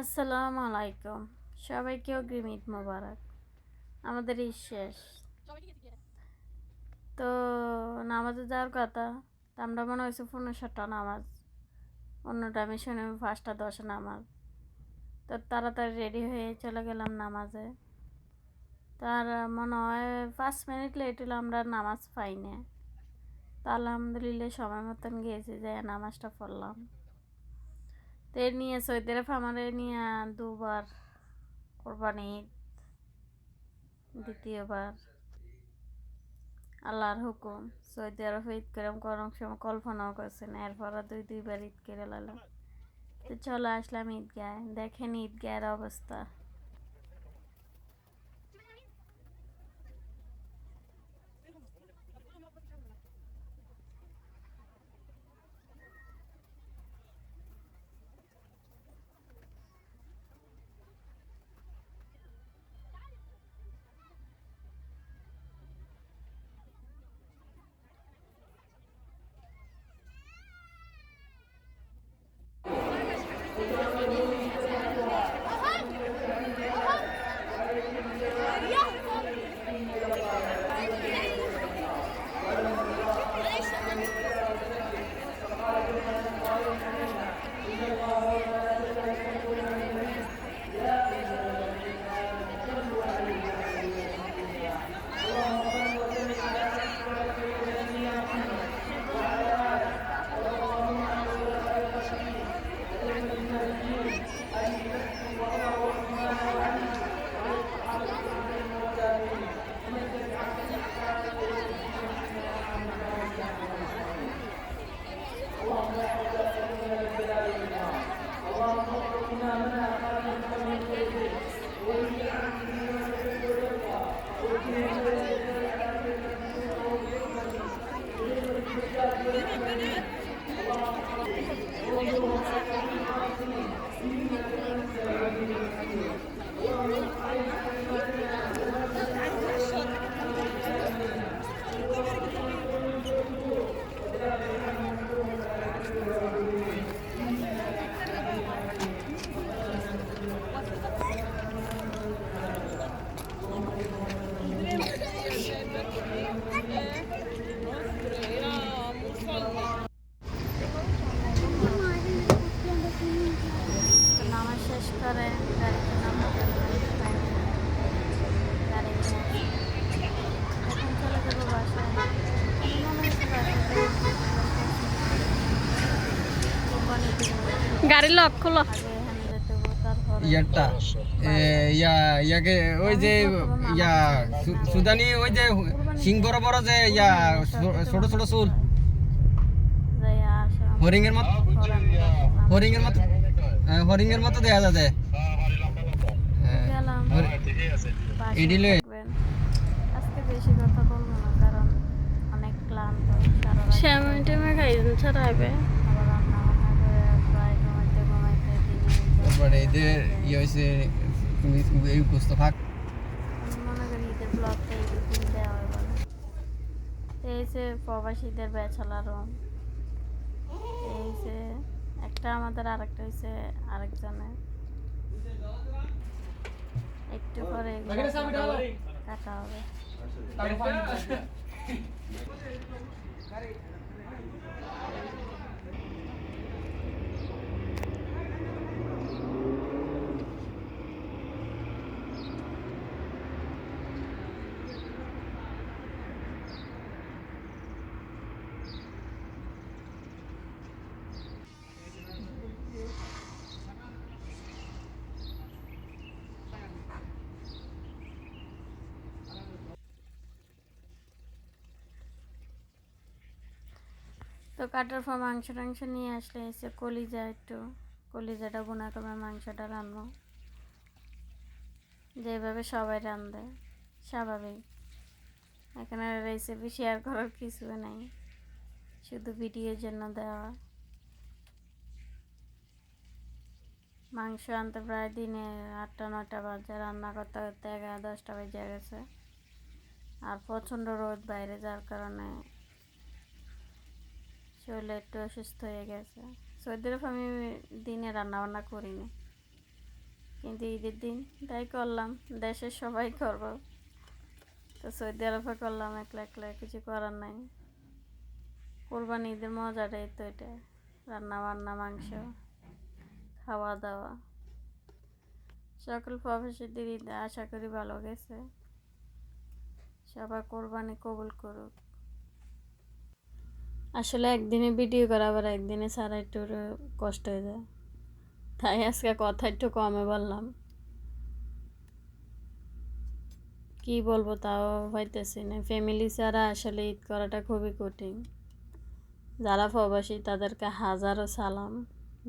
আসসালামু আলাইকুম। সবাইকে অগ্রিম ঈদ মোবারক। আমাদের ঈদ শেষ। তো নামাজে যাওয়ার কথা, তা আমরা মনে হয়েছে পনেরো সাতটা নামাজ। অন্যটা আমি শুনে পাঁচটা দশ নামাজ। তো তাড়াতাড়ি রেডি হয়ে চলে গেলাম নামাজে। তার মনে হয় পাঁচ মিনিট লেট হলে আমরা নামাজ পাই না। তো আলহামদুলিল্লাহ সময় মতন গিয়েছি যে নামাজটা পড়লাম। তো নিয়ে সৌদি ফামারে নিয়ে দুবার কোরবানি, দ্বিতীয়বার। আল্লাহর হুকুম সৌদি আরব ঈদ করে করম সময় কল্পনাও করছেন এরপরে দুই, দুইবার ঈদ করে লালাম। তো চলে আসলাম ঈদগায় দেখেন ঈদগায়ের অবস্থা। তো নামাজ শেষ করে গাড়িতে নামাজ গাড়ি নিয়ে এখন চলে যাব বাসায় আমি মনে হচ্ছে বাসায় কোম্পানি গাড়ির লক খোলো। ইয়ারটা ইয়া ইয়াকে ওই যে ইয়া সুদানি ওই যে সিং বড় বড় যে ইয়া ছোট ছোট চুল। আসা হরিংয়ের মতো হরিংয়ের মতো হ্যাঁ, মতো দেখা যাচ্ছে হ্যাঁ, গেলাম হরি- বাসায় এডিলে আজকে বেশি কথা বলব না কারণ অনেক ক্লান্ত সারা রাত। শ্যামাই খাইছেন ছাড়াইবে আবার রান্না বান্না করে প্রায় ঘুমাইতে ঘুমাইতে দিনে তারপরে এদের ইয়ে হয়েছে তুমি এই কুস্ত থাক। আমি মনে করি ঈদের ব্লগটা ঈদের দিন দেওয়া হয় বলে এই যে প্রবাসীদের বেছালা রুম এই যে একটা আমাদের আরেকটা হয়েছে আরেকজনের। একটু পরে কাটা হবে। তো কাটার পর মাংস টাংস নিয়ে আসলে এসে কলিজা একটু, কলিজাটা বোনা করবে মাংসটা রান্না যেভাবে সবাই রান্ধে স্বাভাবিক। এখানে রেসিপি শেয়ার করার কিছু নেই। শুধু ভিডিওর জন্য দেওয়া। মাংস আনতে প্রায় দিনে আটটা নটা বাজে, রান্না করতে করতে এগারো, দশটা বেজে গেছে। আর প্রচণ্ড রোদ বাইরে যাওয়ার কারণে শরীরে একটু অসুস্থ হয়ে গেছে। সৌদি আমি দিনে রান্না বান্না করিনি। কিন্তু ঈদের দিন তাই করলাম, দেশের সবাই করব। তো সৌদি আরবে করলাম, একলা একলা কিছু করার নাই। কোরবানি ঈদের মজাটাই তো এটা রান্না বান্না মাংস খাওয়া দাওয়া সকল প্রবাসীদের ঈদ আশা করি ভালো গেছে। সবাই কোরবানি কবুল করুক। আসলে একদিনে ভিডিও করা, আবার একদিনে সারা একটু কষ্ট হয়ে যায়। তাই আজকে কথা একটু কমে বললাম। কি বলব, তাও হইতেছি না। ফ্যামিলি ছাড়া আসলে ঈদ করাটা খুবই কঠিন। যারা প্রবাসী, তাদেরকে হাজারো সালাম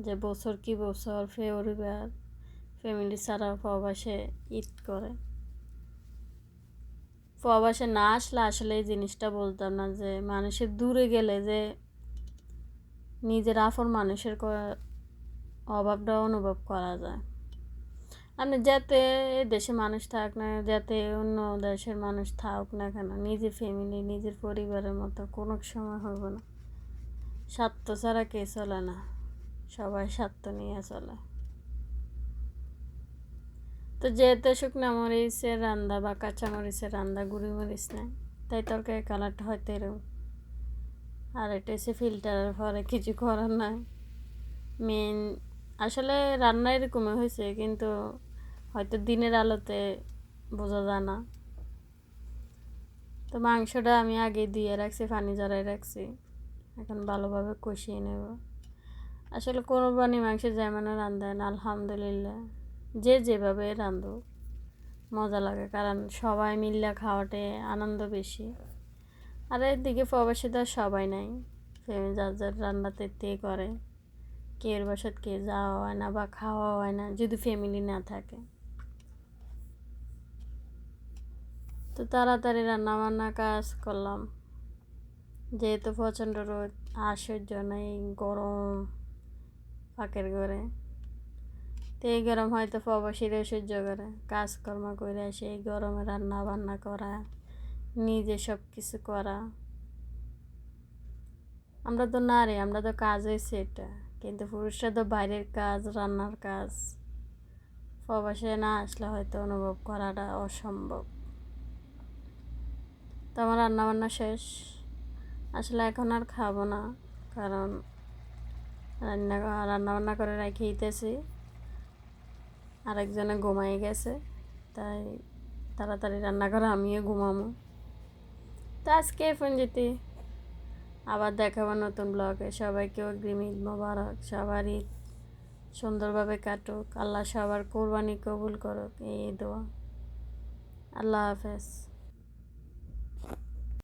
যে বছর কি বছর ফেব্রুয়ার ফ্যামিলি ছাড়া প্রবাসে ঈদ করে। প্রবাসে না আসলে আসলে এই জিনিসটা বলতাম না যে মানুষের দূরে গেলে যে নিজের আপন মানুষের অভাবটা অনুভব করা যায়। আপনি যাতে দেশে মানুষ থাক না, যাতে অন্য দেশের মানুষ থাকুক না কেন, নিজের ফ্যামিলি নিজের পরিবারের মতো কোনো সময় হবে না। স্বার্থ ছাড়া কে চলে না? সবাই স্বার্থ নিয়ে চলে। তো যেহেতু শুকনা মরিচের রান্দা বা কাঁচা মরিচের রান্দা, গুঁড়ি মরিচ নেয় তাই তরকারি কালারটা হয়তো এরকম। আর এটা এসে ফিল্টারের পরে কিছু করার নাই। মেন আসলে রান্না এরকমই হয়েছে, কিন্তু হয়তো দিনের আলোতে বোঝা যায় না। তো মাংসটা আমি আগে দিয়ে রাখছি, পানি জড়াই রাখছি। এখন ভালোভাবে কষিয়ে নেব। আসলে কোরবানি মাংস যেমন রান্ধেন আলহামদুলিল্লাহ। যে যেভাবে রান্ধুক মজা লাগে, কারণ সবাই মিললে খাওয়াতে আনন্দ বেশি। আর এদিকে তো সবাই নাই। ফ্যামিলি যার যার রান্নাতে তে করে। কের বাসাত কে যাওয়া হয় না বা খাওয়া হয় না, যদি ফ্যামিলি না থাকে। তো তাড়াতাড়ি রান্না বান্না কাজ করলাম। যেহেতু প্রচণ্ড রোদ, আর সহ্য নেই, গরম, পাকের ঘরে। তো এই গরম হয়তো প্রবাসীরাও সহ্য করে, কাজকর্ম করে সেই গরমে রান্না বান্না করা, নিজে সব কিছু করা। আমরা তো নারী, আমরা তো কাজ হয়েছে এটা, কিন্তু পুরুষরা তো বাইরের কাজ, রান্নার কাজ প্রবাসে না আসলে হয়তো অনুভব করাটা অসম্ভব। তো আমার রান্না বান্না শেষ, আসলে এখন আর খাব না, কারণ রান্না রান্না বান্না করে রেখে দিতেছি। আরেকজনে ঘুমাই গেছে, তাই তাড়াতাড়ি রান্না করে আমিও ঘুমামো তো আজকে ফোন যেতে আবার দেখাবো নতুন ব্লগে সবাইকে অগ্রিম ঈদ মোবারক। সবার ঈদ সুন্দরভাবে কাটুক। আল্লাহ সবার কোরবানি কবুল করুক। এই দোয়া। আল্লাহ হাফেজ।